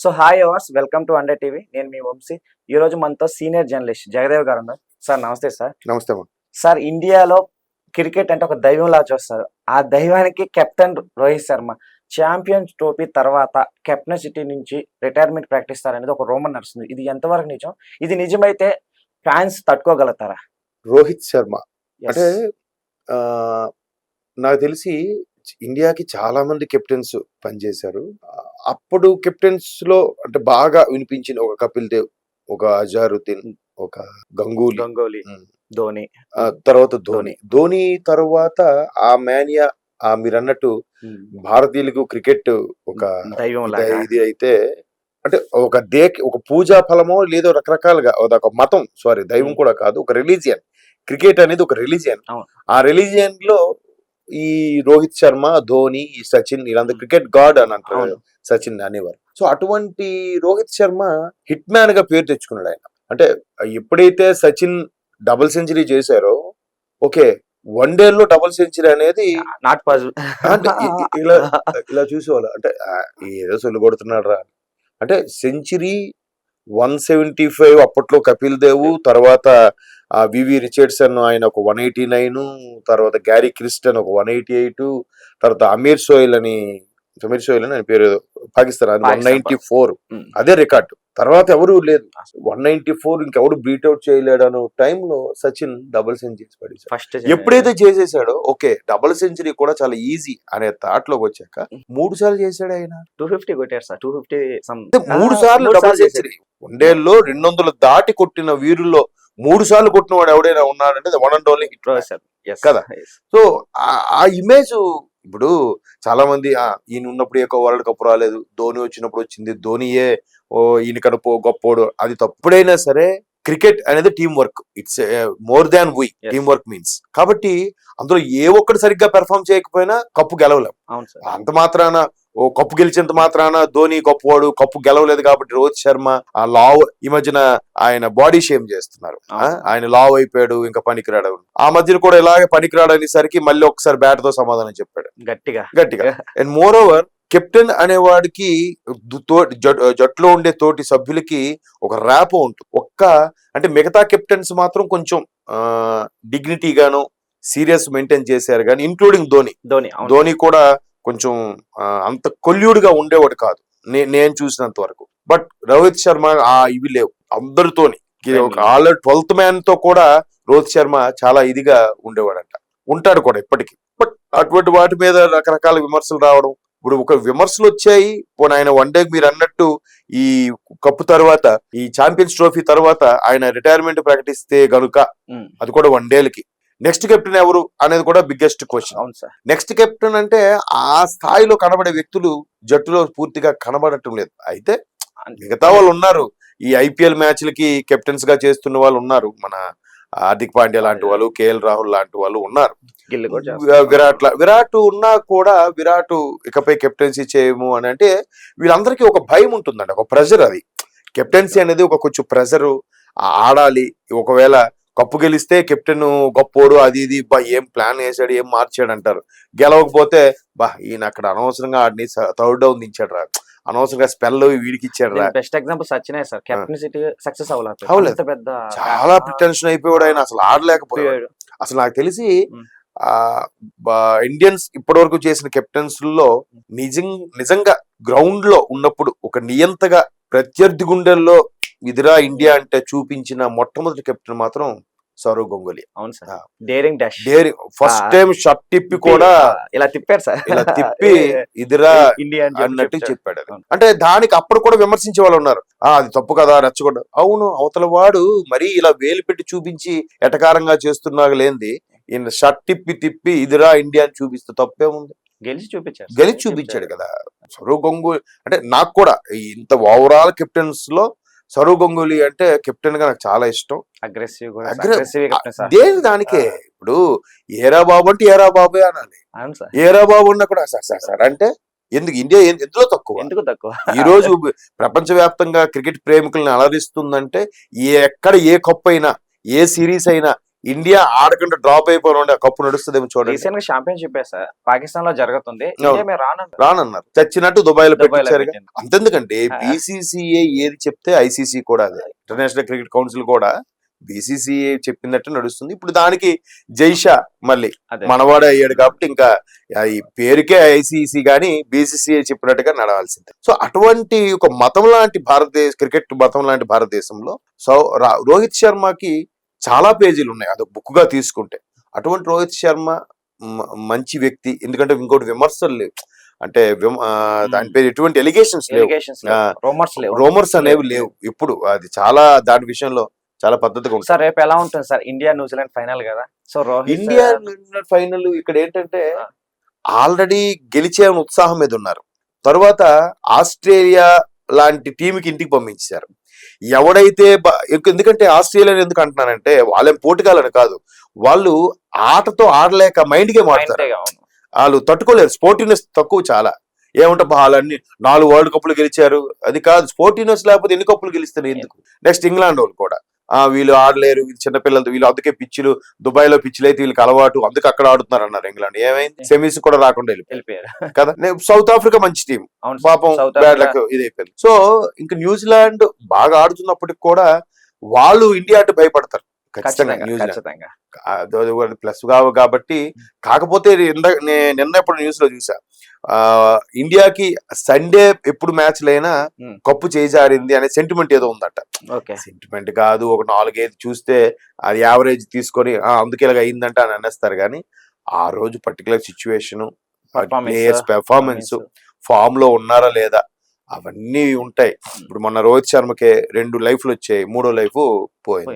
So hi ours welcome to under TV నేను మీ వంశీ. ఈ రోజు మనతో సీనియర్ జర్నలిస్ట్ జగదేవ్ గారు ఉన్నారు. సార్ నమస్తే సార్ నమస్తే సార్ ఇండియాలో క్రికెట్ అంటే ఒక దైవంలా చూస్తారు. ఆ దైవానికి captain Rohit Sharma champions trophy తర్వాత కెప్టెన్సిటీ నుంచి రిటైర్మెంట్ ప్రకటిస్తారనేది ఒక రోమన్ నడుస్తుంది. ఇది ఎంతవరకు నిజం? ఇది నిజమైతే ఫ్యాన్స్ తట్టుకోగలుగుతారా? రోహిత్ శర్మ. అంటే నాకు తెలిసి ఇండియాకి చాలా మంది కెప్టెన్స్ పనిచేశారు. అప్పుడు కెప్టెన్స్లో అంటే బాగా వినిపించిన ఒక కపిల్ దేవ్ ఒక అజారుద్దీన్ ఒక గంగూలీ. గంగోలీ. ధోని. తర్వాత ధోని. ధోని. తర్వాత ఆ మేనియా ఆ మీరు అన్నట్టు భారతీయులకు క్రికెట్ ఒక దైవం ఇద- అయితే అంటే ఒక దేక్ ఒక పూజా ఫలమో లేదో రకరకాలుగా ఒక మతం సారీ దైవం. కూడా కాదు ఒక రిలీజియన్. క్రికెట్ అనేది ఒక రిలీజియన్. ఆ రిలీజియన్లో ఈ రోహిత్ శర్మ ధోని ఈ సచిన్ వీళ్ళందరూ. క్రికెట్ గాడ్ అని అంటారు సచిన్ అనేవారు. సో అటువంటి రోహిత్ శర్మ హిట్ మ్యాన్గా పేరు తెచ్చుకున్నాడు ఆయన. అంటే ఎప్పుడైతే సచిన్ డబుల్ సెంచరీ చేశారో ఓకే వన్ డే లో డబుల్ సెంచరీ అనేది నాట్ పాజిబుల్. అంటే ఇలా ఇలా చూసేవాళ్ళు. అంటే ఏదో సొల్లు కొడుతున్నాడు రా అంటే సెంచరీ వన్ సెవెంటీ ఫైవ్ అప్పట్లో కపిల్ దేవ్ తర్వాత ఆ వివి రిచర్డ్సన్ ఆయన ఒక వన్ ఎయిటీ నైన్ తర్వాత గ్యారీ క్రిస్టన్ ఒక వన్ ఎయిటీ ఎయిట్ తర్వాత అమీర్ సోయల్ అని అమీర్ సోయల్ అని ఆయన పేరు పాకిస్తాన్ అది వన్ నైన్టీ ఫోర్. అదే రికార్డు. తర్వాత ఎవరు లేదు. వన్ నైన్టీ ఫోర్ ఇంకెవరు బీట్అవుట్ చేయలేడు అనే టైంలో సచిన్ డబుల్ సెంచరీ పడేశాడు. ఫస్ట్ ఎప్పుడైతే చేసేసాడో ఓకే డబుల్ సెంచరీ కూడా చాలా ఈజీ అనే థాట్లోకి వచ్చాక మూడు సార్లు చేశాడు ఆయన. టూ ఫిఫ్టీ కొట్టారు సార్. టూ ఫిఫ్టీ మూడు సార్లు డబుల్ సెంచరీ వన్డేల్లో రెండు వందలు దాటి కొట్టిన వీరుల్లో మూడు సార్లు కొట్టిన వాడు ఎవడైనా ఉన్నాడంటే వన్ అండ్ ఓన్లీ హిట్ కదా. సో ఆ- ఇమేజ్ ఇప్పుడు చాలా మంది ఆ, ఈయన ఉన్నప్పుడు ఏ వరల్డ్ కప్ రాలేదు ధోని వచ్చినప్పుడు వచ్చింది ధోనియే ఓ ఈయన కనుపో గొప్పోడు అది తప్పుడైనా సరే క్రికెట్ అనేది team work it's more than we. Team work means కాబట్టి అందులో ఏ ఒక్కటి సరిగ్గా పెర్ఫామ్ చేయకపోయినా కప్పు గెలవలేం. అంత మాత్రాన ఓ కప్పు గెలిచేంత మాత్రాన ధోని గొప్పవాడు కప్పు గెలవలేదు కాబట్టి రోహిత్ శర్మ ఆ లావ్ ఈ మధ్యన ఆయన బాడీ షేమ్ చేస్తున్నారు. ఆయన లావ్ అయిపోయాడు ఇంకా పనికిరాడు. ఆ మధ్యన కూడా ఇలాగే పనికిరాడు అనేసరికి మళ్ళీ ఒకసారి బ్యాట్తో సమాధానం చెప్పాడు. గట్టిగా. గట్టిగా. అండ్ మోర్ ఓవర్ కెప్టెన్ అనేవాడికి జట్టులో ఉండే తోటి సభ్యులకి ఒక ర్యాప్ ఉంటుంది. ఒక్క అంటే మిగతా కెప్టెన్స్ మాత్రం కొంచెం డిగ్నిటీగాను సీరియస్ మెయింటైన్ చేశారు. కానీ ఇంక్లూడింగ్ ధోని. ధోని ధోని కూడా కొంచెం అంత కొల్యూడుగా ఉండేవాడు కాదు. నేను చూసినంత వరకు. బట్ రోహిత్ శర్మ ఆ ఇవి లేవు. అందరితోని. ఒక ఆల్రెడీ ట్వెల్త్ మ్యాన్తో కూడా రోహిత్ శర్మ చాలా ఇదిగా ఉండేవాడంట. ఉంటాడు కూడా ఇప్పటికీ. బట్ అటువంటి వాటి మీద రకరకాల విమర్శలు రావడం ఇప్పుడు ఒక విమర్శలు వచ్చాయి. పోనీ ఆయన వన్ డే మీరు అన్నట్టు ఈ కప్పు తర్వాత ఈ ఛాంపియన్స్ ట్రోఫీ తర్వాత ఆయన రిటైర్మెంట్ ప్రకటిస్తే గనుక అది కూడా వన్ డేలకి. నెక్స్ట్ కెప్టెన్ ఎవరు అనేది కూడా బిగ్గెస్ట్ క్వశ్చన్. అవును సార్. నెక్స్ట్ కెప్టెన్ అంటే ఆ స్థాయిలో కనబడే వ్యక్తులు జట్టులో పూర్తిగా కనబడటం లేదు. అయితే మిగతా వాళ్ళు ఉన్నారు. ఈ ఐపీఎల్ మ్యాచ్లకి కెప్టెన్స్గా చేస్తున్న వాళ్ళు ఉన్నారు. మన హార్దిక్ పాండ్యా లాంటి వాళ్ళు కేఎల్ రాహుల్ లాంటి వాళ్ళు ఉన్నారు. కూడా. విరాట్ విరాట్ ఉన్నా కూడా విరాట్ ఇకపై కెప్టెన్సీ చేయము అని అంటే వీళ్ళందరికీ ఒక భయం ఉంటుందండి ఒక ప్రెజర్ అది. కెప్టెన్సీ అనేది ఒక కొంచెం ప్రెజర్ ఆడాలి. ఒకవేళ కప్పు గెలిస్తే కెప్టెన్ గొప్పోడు అది ఇది బా ఏం ప్లాన్ వేసాడు ఏం మార్చాడు అంటారు గెలవకపోతే బా ఈయన అక్కడ అనవసరంగా ఆడిని థర్డ్ డౌన్ దించాడు రా. అనవసరంగా స్పెల్ వీడికి ఇచ్చాడు రా. బెస్ట్ ఎగ్జాంపుల్ సచినే సార్. కెప్టెన్ సిటీ సక్సెస్ అవ్వలేదు. పెద్ద చాలా టెన్షన్ అయిపోయాడు ఆయన అసలు ఆడలేకపోయాడు. పోయాడు. అసలు నాకు తెలిసి. ఆ ఇండియన్స్ ఇప్పటివరకు చేసిన కెప్టెన్స్లో నిజం నిజంగా గ్రౌండ్లో ఉన్నప్పుడు ఒక నియంతగా ప్రత్యర్థి గుండెల్లో ఇదిరా ఇండియా అంటే చూపించిన మొట్టమొదటి కెప్టెన్ మాత్రం సౌరవ్ గంగూలీ. అవును sir. Daring dash. First time shirt తిప్పి కూడా ఇలా తిప్పారు సార్. ఇలా తిప్పి ఇదిరా ఇండియా అన్నట్టు. చెప్పాడు. అంటే దానికి అప్పుడు కూడా విమర్శించే వాళ్ళు ఉన్నారు. ఆ అది తప్పు కదా రెచ్చగొట్ట అవును అవతల వాడు మరీ ఇలా వేలు పెట్టి చూపించి ఎటకారంగా చేస్తున్నా లేనిది ఈయన షర్ట్ తిప్పి తిప్పి ఇదిరా ఇండియా అని చూపిస్తే తప్పేముంది గెలిచి చూపించారు. గెలిచి చూపించాడు కదా. సౌరవ్ గంగూలీ అంటే నాకు కూడా ఇంత ఓవరాల్ కెప్టెన్స్లో సౌరవ్ గంగూలీ అంటే కెప్టెన్గా నాకు చాలా ఇష్టం. అగ్రెసివ్ దేని దానికే ఇప్పుడు ఏరా బాబు అంటే ఏరా బాబే అనాలి. ఏరా బాబు ఉన్నా కూడా సార్ సార్ సార్ అంటే ఎందుకు ఇండియా ఎందులో తక్కువ? ఎందుకు తక్కువ? ఈ రోజు ప్రపంచవ్యాప్తంగా క్రికెట్ ప్రేమికుల్ని అలరిస్తుందంటే ఎక్కడ ఏ కప్ అయినా ఏ సిరీస్ అయినా ఇండియా ఆడకుండా డ్రాప్ ఉండే ఆ కప్పు నడుస్తుందేమో చూడండి. రీసెంట్గా ఛాంపియన్షిప్ సార్ పాకిస్తాన్లో జరుగుతుంది. రానన్నారు. చచ్చినట్టు దుబాయ్లో పెట్టించారు. అంతెందుకంటే. బీసీసీఏ ఏది చెప్తే ఐసీసీ కూడా అదే. ఇంటర్నేషనల్ క్రికెట్ కౌన్సిల్ కూడా బీసీసీఏ చెప్పినట్టు నడుస్తుంది. ఇప్పుడు దానికి జైషా మళ్ళీ. మనవాడే అయ్యాడు కాబట్టి ఇంకా ఈ పేరుకే ఐసీసీ గానీ బీసీసీఏ చెప్పినట్టుగా నడవాల్సిందే. సో అటువంటి ఒక మతం లాంటి భారతదేశ క్రికెట్ మతం లాంటి భారతదేశంలో సో రోహిత్ శర్మకి చాలా పేజీలు ఉన్నాయి. అది బుక్గా తీసుకుంటే. అటువంటి రోహిత్ శర్మ మంచి వ్యక్తి. ఎందుకంటే ఇంకోటి విమర్శలు లేవు. అంటే దాని పేరు ఎటువంటి ఎలిగేషన్స్ లేవు. రూమర్స్ లేవు. రోమర్స్ అనేవి లేవు. ఇప్పుడు అది చాలా దాని విషయంలో చాలా పద్ధతిగా ఉంటుంది. సార్ రేపు ఎలా ఉంటుంది sir? India New Zealand final కదా? సో రోహిత్ ఇండియా ఫైనల్ ఇక్కడ ఏంటంటే. ఆల్రెడీ గెలిచే ఉత్సాహం మీద ఉన్నారు. తర్వాత ఆస్ట్రేలియా లాంటి టీంకి ఇంటికి పంపించారు ఎవడైతే ఎందుకంటే ఆస్ట్రేలియా ఎందుకు అంటున్నానంటే వాళ్ళేం పోటీగాలని కాదు. వాళ్ళు ఆటతో ఆడలేక మైండ్ గేమ్ ఆడతారు. వాళ్ళు తట్టుకోలేరు. స్పోర్టివ్నెస్ తక్కువ చాలా. ఏమంటే వాళ్ళన్ని నాలుగు వరల్డ్ కప్పులు గెలిచారు. అది కాదు స్పోర్టివ్నెస్ లేకపోతే ఎన్ని కప్పులు గెలుస్తారు? ఎందుకు? నెక్స్ట్ ఇంగ్లాండ్ వాళ్ళు కూడా. వీళ్ళు ఆడలేరు వీళ్ళు చిన్నపిల్లలతో వీళ్ళు అందుకే పిచ్చులు దుబాయ్లో పిచ్చులు అయితే వీళ్ళకి అలవాటు అందుకే అక్కడ ఆడుతున్నారు అన్నారు ఇంగ్లాండ్. ఏమైంది? సెమీస్ కూడా రాకుండా వెళ్ళిపోయారు. కదా? సౌత్ ఆఫ్రికా మంచి టీం. పాపం బ్యాడ్ లక్ ఇది అయిపోయింది సో ఇంకా న్యూజిలాండ్ బాగా ఆడుతున్నప్పటికి కూడా వాళ్ళు ఇండియా అంటే భయపడతారు. ఖచ్చితంగా ప్లస్ కావు కాబట్టి కాకపోతే నిన్న ఎప్పుడు న్యూస్లో చూసా ఆ ఇండియాకి సండే ఎప్పుడు మ్యాచ్ లైనా. కప్పు చేజారింది అనే సెంటిమెంట్ ఏదో ఉందట. సెంటిమెంట్ కాదు ఒక నాలుగైదు చూస్తే అది యావరేజ్ తీసుకొని "ఆ, అందుకే ఇలాగ అయిందంట అని అనేస్తారు కానీ ఆ రోజు పర్టికులర్ సిచ్యువేషన్ ప్లేయర్స్ పెర్ఫార్మెన్స్ ఫామ్లో ఉన్నారా లేదా అవన్నీ ఉంటాయి. ఇప్పుడు మొన్న రోహిత్ శర్మకే రెండు లైఫ్లు వచ్చాయి మూడో లైఫ్ పోయింది.